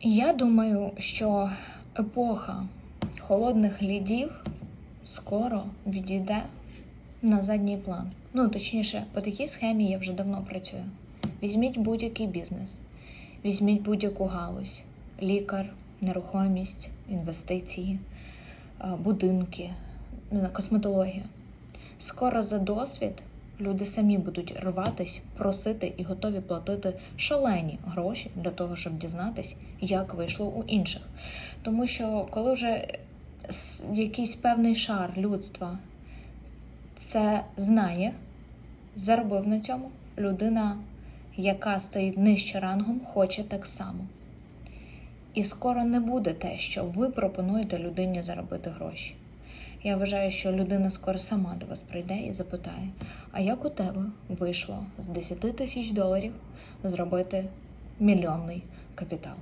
Я думаю, що епоха холодних лідів скоро відійде на задній план. Ну, точніше, по такій схемі я вже давно працюю. Візьміть будь-який бізнес, візьміть будь-яку галузь: лікар, нерухомість, інвестиції, будинки, косметологія. Скоро за досвід люди самі будуть рватись, просити і готові платити шалені гроші для того, щоб дізнатись, як вийшло у інших. Тому що коли вже якийсь певний шар людства це знає, заробив на цьому, людина, яка стоїть нижче рангом, хоче так само. І скоро не буде те, що ви пропонуєте людині заробити гроші. Я вважаю, що людина скоро сама до вас прийде і запитає: а як у тебе вийшло з 10 тисяч доларів зробити мільйонний капітал?